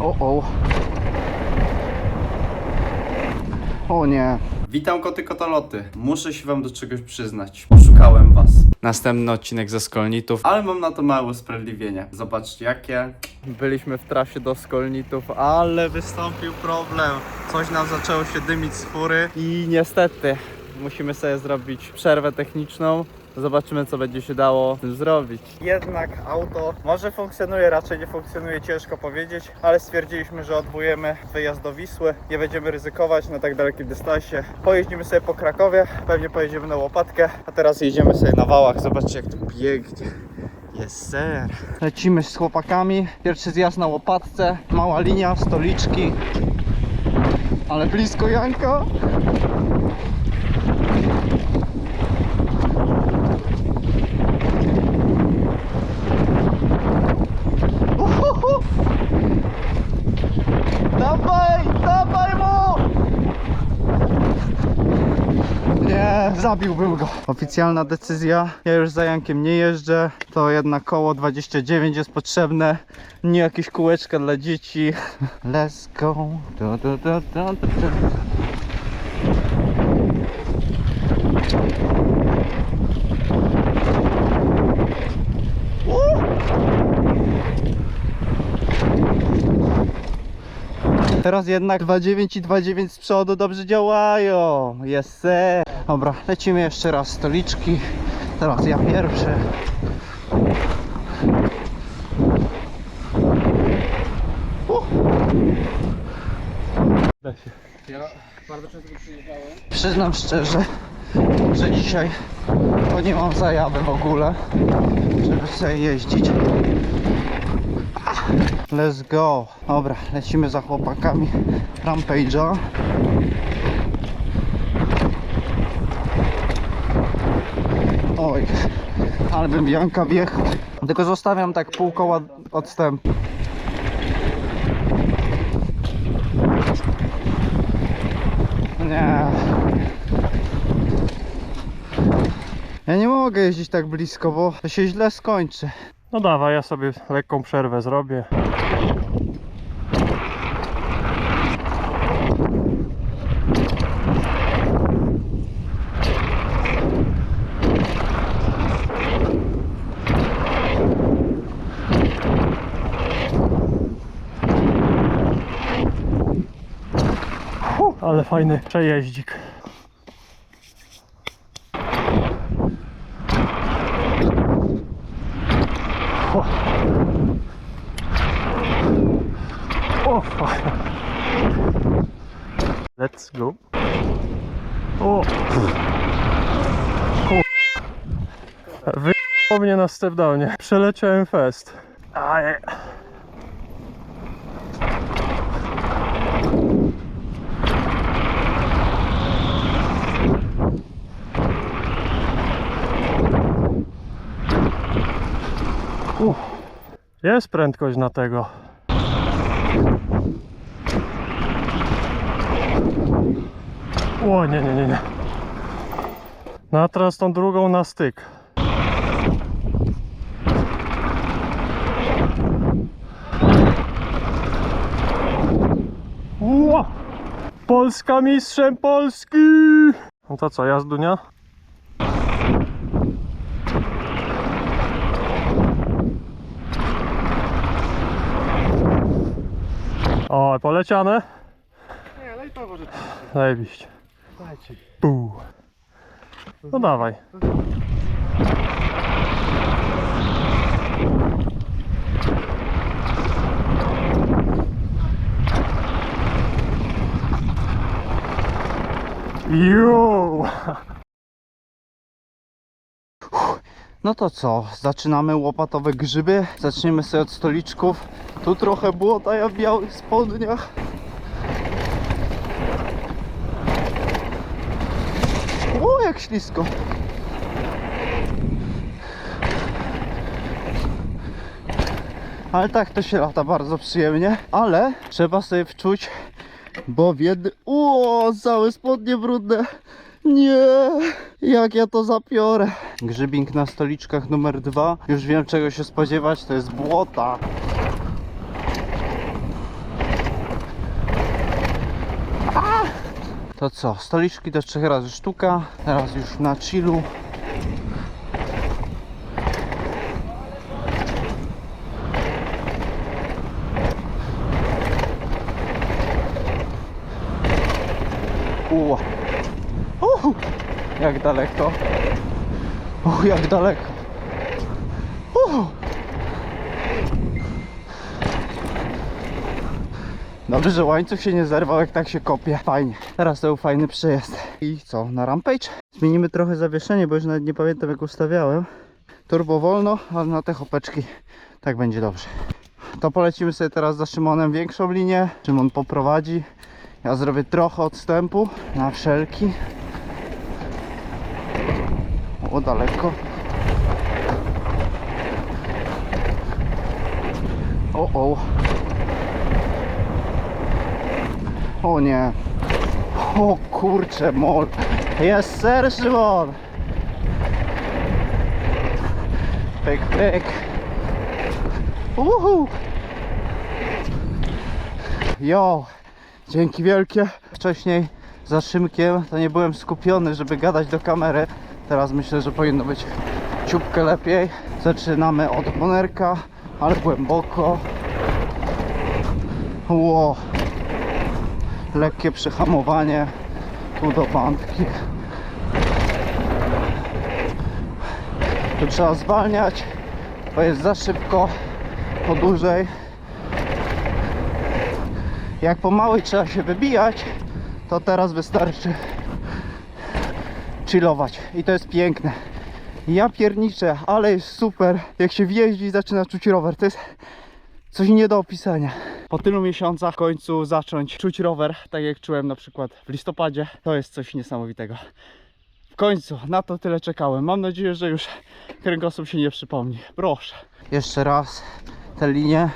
O, o. O nie. Witam koty kotoloty. Muszę się wam do czegoś przyznać. Oszukałem was. Następny odcinek ze Skolnitów, ale mam na to małe usprawiedliwienie. Zobaczcie jakie. Byliśmy w trasie do Skolnitów, ale wystąpił problem. Coś nam zaczęło się dymić z fury i niestety musimy sobie zrobić przerwę techniczną. Zobaczymy, co będzie się dało z tym zrobić. Jednak auto może funkcjonuje, raczej nie funkcjonuje, ciężko powiedzieć, ale stwierdziliśmy, że odwołujemy wyjazd do Wisły. Nie będziemy ryzykować na tak dalekim dystansie. Pojeździmy sobie po Krakowie, pewnie pojedziemy na Łopatkę, a teraz jedziemy sobie na wałach. Zobaczcie, jak tu pięknie. Jest ser. Lecimy z chłopakami. Pierwszy zjazd na Łopatce. Mała linia, stoliczki. Ale blisko Janka. Zabiłbym go. Oficjalna decyzja. Ja już za Jankiem nie jeżdżę. To jednak koło 29 jest potrzebne. Nie jakieś kółeczka dla dzieci. Let's go. Du, du, du, du, du, du. Teraz jednak 2.9 i 2.9 z przodu dobrze działają. Jest se. Dobra, lecimy jeszcze raz stoliczki. Teraz ja pierwszy. Uh. Przyznam szczerze, że dzisiaj to nie mam zajawy w ogóle, żeby sobie jeździć. Let's go. Dobra, lecimy za chłopakami Rampage'a. Oj, ale bym Janka wjechał. Tylko zostawiam tak pół koła odstępu. Nie. Ja nie mogę jeździć tak blisko, bo to się źle skończy. No dawaj, ja sobie lekką przerwę zrobię. Hu, Ale fajny przejeździk. O, fajnie. Let's go. O! Wyjechał mnie na step downie. Przeleciałem fest. Aj. Uff. Jest prędkość na tego. O nie, nie, nie, nie. No teraz tą drugą na styk. Ła! Polska mistrzem Polski! No to co, jazdunia? O, poleciane? Nie, lajtowo, że Zajebiście. dajcie. Puu. No dawaj. Jo! No to co, zaczynamy łopatowe grzyby. Zaczniemy sobie od stoliczków. Tu trochę błota, ja w białych spodniach. O, jak ślisko. Ale tak to się lata bardzo przyjemnie. Ale trzeba sobie wczuć, bo w jednym... O, całe spodnie brudne. Nie, jak ja to zapiorę. Grzybing na stoliczkach numer dwa. Już wiem czego się spodziewać, to jest błota. A! To co, stoliczki też trzech razy sztuka, teraz już na chillu. Uła. Jak daleko. Uch, jak daleko. Dobrze, że łańcuch się nie zerwał, jak tak się kopie. Fajnie. Teraz to był fajny przejazd. I co, na rampage? Zmienimy trochę zawieszenie, bo już nawet nie pamiętam jak ustawiałem. Turbo wolno, ale na te chopeczki tak będzie dobrze. To polecimy sobie teraz za Szymonem większą linię. Szymon poprowadzi. Ja zrobię trochę odstępu na wszelki. O, daleko. O, o. O nie. O kurcze, mol. Jest ser, Szymon. Pyk, pyk. Uhu. Jo. Dzięki wielkie. Wcześniej za Szymkiem to nie byłem skupiony, żeby gadać do kamery. Teraz myślę, że powinno być ciupkę lepiej. Zaczynamy od bonerka, ale głęboko. Ło. Lekkie przyhamowanie. Tu do. Tu trzeba zwalniać, bo jest za szybko, po dłużej. Jak po małej trzeba się wybijać, to teraz wystarczy chillować. I to jest piękne. Ja pierniczę, ale jest super. Jak się wjeździ i zaczyna czuć rower, to jest coś nie do opisania. Po tylu miesiącach w końcu zacząć czuć rower, tak jak czułem na przykład w listopadzie, to jest coś niesamowitego. W końcu, na to tyle czekałem. Mam nadzieję, że już kręgosłup się nie przypomni. Proszę. Jeszcze raz tę linię.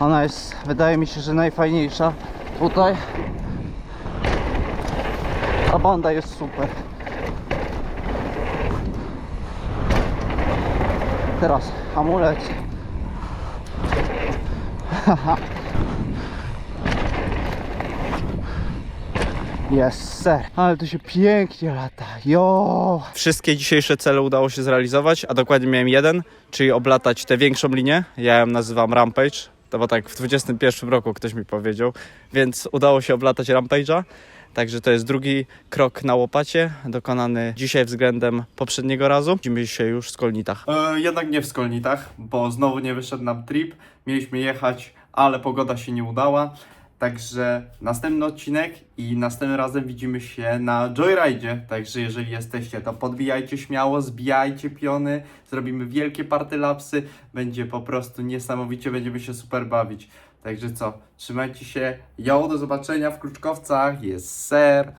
Ona jest, wydaje mi się, że najfajniejsza tutaj. Ta banda jest super. Teraz hamulec. Jest ser. Ale to się pięknie lata. Jo. Wszystkie dzisiejsze cele udało się zrealizować, a dokładnie miałem jeden, czyli oblatać tę większą linię. Ja ją nazywam Rampage, to bo tak w 21 roku ktoś mi powiedział, więc udało się oblatać Rampage'a. Także to jest drugi krok na łopacie, dokonany dzisiaj względem poprzedniego razu. Widzimy się już w Skolnitach. E, jednak nie w Skolnitach, bo znowu nie wyszedł nam trip. Mieliśmy jechać, ale pogoda się nie udała. Także następny odcinek i następnym razem widzimy się na Joyride. Także jeżeli jesteście, to podbijajcie śmiało, zbijajcie piony, zrobimy wielkie partylapsy. Będzie po prostu niesamowicie, będziemy się super bawić. Także co, trzymajcie się. Jo, do zobaczenia w Kruczkowcach. Jest ser.